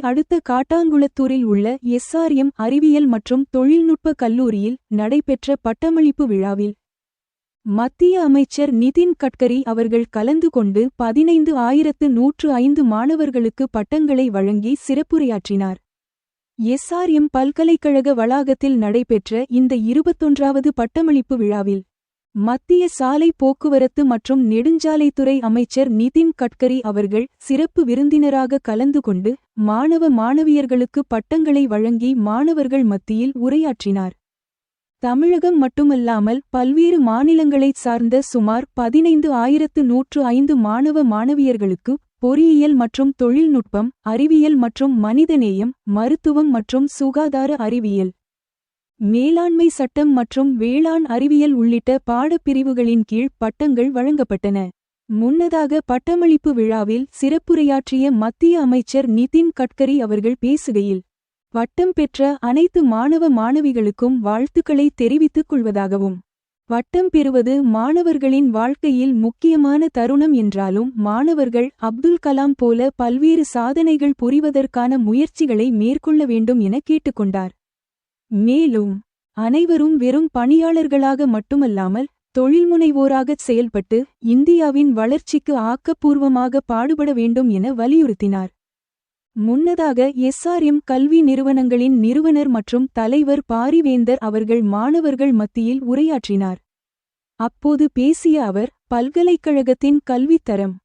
அடுத்த காட்டாங்குளத்தூரில் உள்ள எஸ்ஆர்எம் அறிவியல் மற்றும் தொழில்நுட்ப கல்லூரியில் நடைபெற்ற பட்டமளிப்பு விழாவில் மத்திய அமைச்சர் நிதின் கட்கரி அவர்கள் கலந்து கொண்டு பதினைந்து ஆயிரத்து நூற்று ஐந்து மாணவர்களுக்கு பட்டங்களை வழங்கி சிறப்புரையாற்றினார். எஸ்ஆர்எம் பல்கலைக்கழக வளாகத்தில் நடைபெற்ற இந்த இருபத்தொன்றாவது பட்டமளிப்பு விழாவில் மத்திய சாலை போக்குவரத்து மற்றும் நெடுஞ்சாலைத்துறை அமைச்சர் நிதின் கட்கரி அவர்கள் சிறப்பு விருந்தினராக கலந்து கொண்டு மாணவ மாணவியர்களுக்கு பட்டங்களை வழங்கி மாணவர்கள் மத்தியில் உரையாற்றினார். தமிழகம் மட்டுமல்லாமல் பல்வேறு மாநிலங்களைச் சார்ந்த சுமார் பதினைந்து ஆயிரத்து நூற்று ஐந்து மாணவ மாணவியர்களுக்கு பொறியியல் மற்றும் தொழில்நுட்பம் அறிவியல் மற்றும் மனிதநேயம் மருத்துவம் மற்றும் சுகாதார அறிவியல் மேலாண்மை சட்டம் மற்றும் வேளாண் அறிவியல் உள்ளிட்ட பாடப்பிரிவுகளின் கீழ் பட்டங்கள் வழங்கப்பட்டன. முன்னதாக பட்டமளிப்பு விழாவில் சிறப்புரையாற்றிய மத்திய அமைச்சர் நிதின் கட்கரி அவர்கள் பேசுகையில் வட்டம் பெற்ற அனைத்து மாணவ மாணவிகளுக்கும் வாழ்த்துக்களை தெரிவித்துக் கொள்வதாகவும் வட்டம் பெறுவது மாணவர்களின் வாழ்க்கையில் முக்கியமான தருணம் என்றாலும் மாணவர்கள் அப்துல் கலாம் போல பல்வேறு சாதனைகள் புரிவதற்கான முயற்சிகளை மேற்கொள்ள வேண்டும் என கேட்டுக்கொண்டார். மேலும் அனைவரும் வெறும் பணியாளர்களாக மட்டுமல்லாமல் தொழில்முனைவோராகச் செயல்பட்டு இந்தியாவின் வளர்ச்சிக்கு ஆக்கப்பூர்வமாக பாடுபட வேண்டும் என வலியுறுத்தினார். முன்னதாக எஸ்ஆர்எம் கல்வி நிறுவனங்களின் நிறுவனர் மற்றும் தலைவர் பாரிவேந்தர் அவர்கள் மாணவர்கள் மத்தியில் உரையாற்றினார். அப்போது பேசிய அவர் பல்கலைக்கழகத்தின் கல்வித்தரம்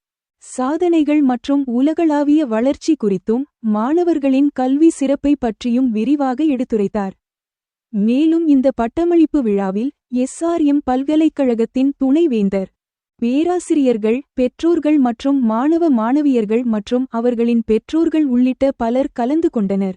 சாதனைகள் மற்றும் உலகளாவிய வளர்ச்சி குறித்தும் மாணவர்களின் கல்வி சிறப்பை பற்றியும் விரிவாக எடுத்துரைத்தார். மேலும் இந்த பட்டமளிப்பு விழாவில் எஸ்ஆர்எம் பல்கலைக்கழகத்தின் துணைவேந்தர் பேராசிரியர்கள் பெற்றோர்கள் மற்றும் மாணவ மாணவியர்கள் மற்றும் அவர்களின் பெற்றோர்கள் உள்ளிட்ட பலர் கலந்து கொண்டனர்.